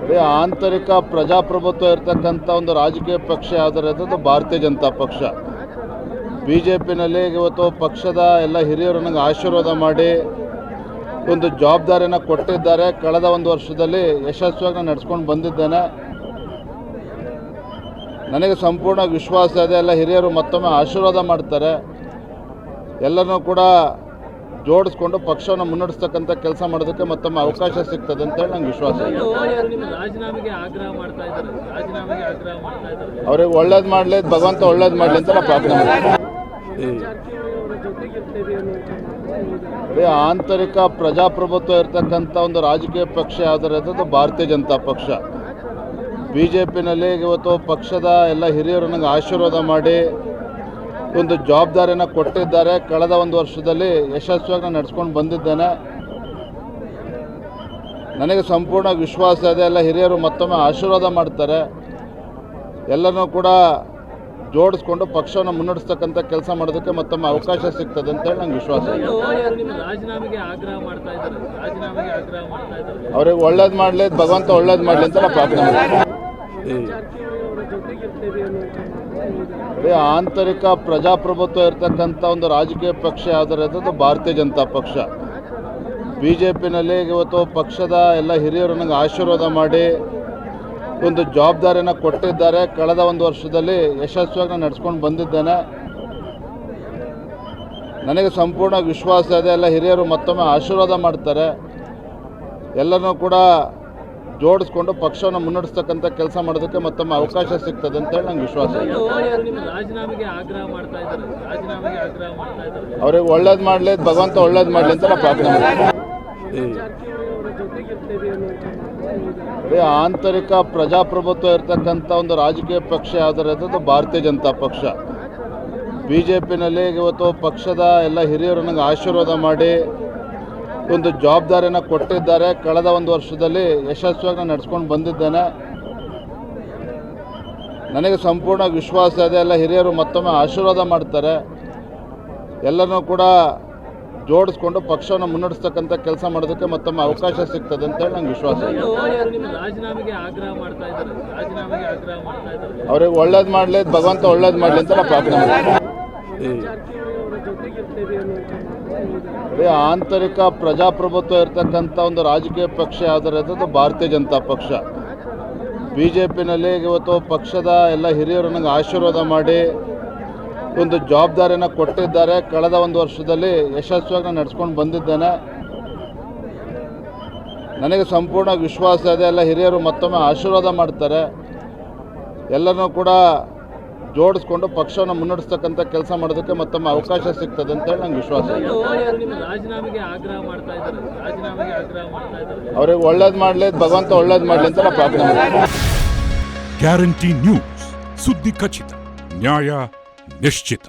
ಅದೇ ಆಂತರಿಕ ಪ್ರಜಾಪ್ರಭುತ್ವ ಇರತಕ್ಕಂಥ ಒಂದು ರಾಜಕೀಯ ಪಕ್ಷ ಯಾವ್ದಾರು ಅದು ಭಾರತೀಯ ಜನತಾ ಪಕ್ಷ. ಬಿ ಜೆ ಪಿನಲ್ಲಿ ಇವತ್ತು ಪಕ್ಷದ ಎಲ್ಲ ಹಿರಿಯರು ನನಗೆ ಆಶೀರ್ವಾದ ಮಾಡಿ ಒಂದು ಜವಾಬ್ದಾರಿಯನ್ನು ಕೊಟ್ಟಿದ್ದಾರೆ. ಕಳೆದ ಒಂದು ವರ್ಷದಲ್ಲಿ ಯಶಸ್ವಿಯಾಗಿ ನಾನು ನಡ್ಸ್ಕೊಂಡು ಬಂದಿದ್ದೇನೆ. ನನಗೆ ಸಂಪೂರ್ಣ ವಿಶ್ವಾಸ ಇದೆ. ಎಲ್ಲ ಹಿರಿಯರು ಮತ್ತೊಮ್ಮೆ ಆಶೀರ್ವಾದ ಮಾಡ್ತಾರೆ. ಎಲ್ಲರನ್ನೂ ಕೂಡ ಜೋಡಿಸ್ಕೊಂಡು ಪಕ್ಷವನ್ನು ಮುನ್ನಡೆಸ್ತಕ್ಕಂಥ ಕೆಲಸ ಮಾಡೋದಕ್ಕೆ ಮತ್ತೊಮ್ಮೆ ಅವಕಾಶ ಸಿಗ್ತದೆ ಅಂತೇಳಿ ನಂಗೆ ವಿಶ್ವಾಸ ಇದೆ. ಅವ್ರಿಗೆ ಒಳ್ಳೇದು ಮಾಡಲಿ, ಭಗವಂತ ಒಳ್ಳೇದು ಮಾಡಲಿ ಅಂತ ಪ್ರಾರ್ಥನೆ ಮಾಡ್ತೀವಿ ಆಂತರಿಕ ಪ್ರಜಾಪ್ರಭುತ್ವ ಇರತಕ್ಕಂಥ ಒಂದು ರಾಜಕೀಯ ಪಕ್ಷ ಯಾವ್ದಾರು ಅದು ಭಾರತೀಯ ಜನತಾ ಪಕ್ಷ. ಬಿ ಜೆ ಪಿನಲ್ಲಿ ಇವತ್ತು ಪಕ್ಷದ ಎಲ್ಲ ಹಿರಿಯರು ನನಗೆ ಆಶೀರ್ವಾದ ಮಾಡಿ ಒಂದು ಜವಾಬ್ದಾರಿಯನ್ನು ಕೊಟ್ಟಿದ್ದಾರೆ. ಕಳೆದ ಒಂದು ವರ್ಷದಲ್ಲಿ ಯಶಸ್ವಿಯಾಗಿ ನಾನು ನಡೆಸ್ಕೊಂಡು ಬಂದಿದ್ದೇನೆ. ನನಗೆ ಸಂಪೂರ್ಣ ವಿಶ್ವಾಸ ಇದೆ. ಎಲ್ಲ ಹಿರಿಯರು ಮತ್ತೊಮ್ಮೆ ಆಶೀರ್ವಾದ ಮಾಡ್ತಾರೆ. ಎಲ್ಲರನ್ನೂ ಕೂಡ ಜೋಡಿಸ್ಕೊಂಡು ಪಕ್ಷವನ್ನು ಮುನ್ನಡೆಸ್ತಕ್ಕಂಥ ಕೆಲಸ ಮಾಡೋದಕ್ಕೆ ಮತ್ತೊಮ್ಮೆ ಅವಕಾಶ ಸಿಗ್ತದೆ ಅಂತೇಳಿ ನಂಗೆ ವಿಶ್ವಾಸ ಇದೆ. ನಿಮ್ಮ ರಾಜೀನಾಮೆಗೆ ಆಗ್ರಹ ಮಾಡ್ತಾ ಇದ್ದಾರೆ. ರಾಜೀನಾಮೆಗೆ ಆಗ್ರಹ ಮಾಡ್ತಾ ಇದ್ದಾರೆ. ಅವ್ರಿಗೆ ಒಳ್ಳೇದು ಮಾಡಲಿ ಭಗವಂತ ಒಳ್ಳೇದು ಮಾಡಲಿ ಅಂತ ನಾನು ಪ್ರಾರ್ಥನೆ ಮಾಡ್ತೀನಿ. ಅದೇ ಆಂತರಿಕ ಪ್ರಜಾಪ್ರಭುತ್ವ ಇರತಕ್ಕಂಥ ಒಂದು ರಾಜಕೀಯ ಪಕ್ಷ ಆದರೆ ಅದು ಭಾರತೀಯ ಜನತಾ ಪಕ್ಷ. ಬಿ ಜೆ ಪಿನಲ್ಲಿ ಇವತ್ತು ಪಕ್ಷದ ಎಲ್ಲ ಹಿರಿಯರು ನನಗೆ ಆಶೀರ್ವಾದ ಮಾಡಿ ಒಂದು ಜವಾಬ್ದಾರಿಯನ್ನು ಕೊಟ್ಟಿದ್ದಾರೆ. ಕಳೆದ ಒಂದು ವರ್ಷದಲ್ಲಿ ಯಶಸ್ವಿಯಾಗಿ ನಾನು ನಡ್ಸ್ಕೊಂಡು ಬಂದಿದ್ದೇನೆ. ನನಗೆ ಸಂಪೂರ್ಣ ವಿಶ್ವಾಸ ಇದೆ. ಎಲ್ಲ ಹಿರಿಯರು ಮತ್ತೊಮ್ಮೆ ಆಶೀರ್ವಾದ ಮಾಡ್ತಾರೆ. ಎಲ್ಲರನ್ನೂ ಕೂಡ ಜೋಡಿಸ್ಕೊಂಡು ಪಕ್ಷವನ್ನು ಮುನ್ನಡೆಸ್ತಕ್ಕಂಥ ಕೆಲಸ ಮಾಡೋದಕ್ಕೆ ಮತ್ತೊಮ್ಮೆ ಅವಕಾಶ ಸಿಗ್ತದೆ ಅಂತೇಳಿ ನಂಗೆ ವಿಶ್ವಾಸ ಅವ್ರಿಗೆ ಒಳ್ಳೇದು ಮಾಡಲಿ ಭಗವಂತ ಒಳ್ಳೇದು ಮಾಡಲಿ ಅಂತ ನಾವು ಪ್ರಾರ್ಥನೆ ಮಾಡ್ತೀನಿ ಅದೇ ಆಂತರಿಕ ಪ್ರಜಾಪ್ರಭುತ್ವ ಇರತಕ್ಕಂಥ ಒಂದು ರಾಜಕೀಯ ಪಕ್ಷ ಯಾವ್ದಾರು ಅದು ಭಾರತೀಯ ಜನತಾ ಪಕ್ಷ. ಬಿ ಜೆ ಪಿನಲ್ಲಿ ಇವತ್ತು ಪಕ್ಷದ ಎಲ್ಲ ಹಿರಿಯರು ನನಗೆ ಆಶೀರ್ವಾದ ಮಾಡಿ ಒಂದು ಜವಾಬ್ದಾರಿಯನ್ನು ಕೊಟ್ಟಿದ್ದಾರೆ. ಕಳೆದ ಒಂದು ವರ್ಷದಲ್ಲಿ ಯಶಸ್ವಿಯಾಗಿ ನಾನು ನಡೆಸ್ಕೊಂಡು ಬಂದಿದ್ದೇನೆ. ನನಗೆ ಸಂಪೂರ್ಣ ವಿಶ್ವಾಸ ಇದೆ. ಎಲ್ಲ ಹಿರಿಯರು ಮತ್ತೊಮ್ಮೆ ಆಶೀರ್ವಾದ ಮಾಡ್ತಾರೆ. ಎಲ್ಲರನ್ನೂ ಕೂಡ ಜೋಡಿಸ್ಕೊಂಡು ಪಕ್ಷವನ್ನು ಮುನ್ನಡೆಸ್ತಕ್ಕಂಥ ಕೆಲಸ ಮಾಡೋದಕ್ಕೆ ಮತ್ತೊಮ್ಮೆ ಅವಕಾಶ ಸಿಗ್ತದೆ ಅಂತೇಳಿ ನಂಗೆ ವಿಶ್ವಾಸ ಇದೆ. ಅವ್ರಿಗೆ ಒಳ್ಳೇದು ಮಾಡಲಿ ಭಗವಂತ ಒಳ್ಳೇದು ಮಾಡಲಿ ಅಂತ ನಾನು ಪ್ರಾರ್ಥನೆ ಅದೇ ಆಂತರಿಕ ಪ್ರಜಾಪ್ರಭುತ್ವ ಇರತಕ್ಕಂಥ ಒಂದು ರಾಜಕೀಯ ಪಕ್ಷ ಯಾವ್ದಾರು ಅದು ಭಾರತೀಯ ಜನತಾ ಪಕ್ಷ. ಬಿ ಜೆ ಪಿನಲ್ಲಿ ಇವತ್ತು ಪಕ್ಷದ ಎಲ್ಲ ಹಿರಿಯರು ನನಗೆ ಆಶೀರ್ವಾದ ಮಾಡಿ ಒಂದು ಜವಾಬ್ದಾರಿಯನ್ನು ಕೊಟ್ಟಿದ್ದಾರೆ. ಕಳೆದ ಒಂದು ವರ್ಷದಲ್ಲಿ ಯಶಸ್ವಿಯಾಗಿ ನಾನು ನಡ್ಸ್ಕೊಂಡು ಬಂದಿದ್ದೇನೆ. ನನಗೆ ಸಂಪೂರ್ಣ ವಿಶ್ವಾಸ ಇದೆ. ಎಲ್ಲ ಹಿರಿಯರು ಮತ್ತೊಮ್ಮೆ ಆಶೀರ್ವಾದ ಮಾಡ್ತಾರೆ. ಎಲ್ಲರನ್ನೂ ಕೂಡ ಜೋಡಿಸ್ಕೊಂಡು ಪಕ್ಷವನ್ನು ಮುನ್ನಡೆಸ್ತಕ್ಕಂಥ ಕೆಲಸ ಮಾಡೋದಕ್ಕೆ ಮತ್ತೊಮ್ಮೆ ಅವಕಾಶ ಸಿಗ್ತದೆ ಅಂತೇಳಿ ನಂಗೆ ವಿಶ್ವಾಸ ಇದೆ. ಅವ್ರಿಗೆ ಒಳ್ಳೇದು ಮಾಡಲಿ ಭಗವಂತ ಒಳ್ಳೇದು ಮಾಡಲಿ ಅಂತ ಪ್ರಾರ್ಥನೆ ಗ್ಯಾರಂಟಿ ನ್ಯೂಸ್ ಸುದ್ದಿ ಖಚಿತ ನ್ಯಾಯ ನಿಶ್ಚಿತ.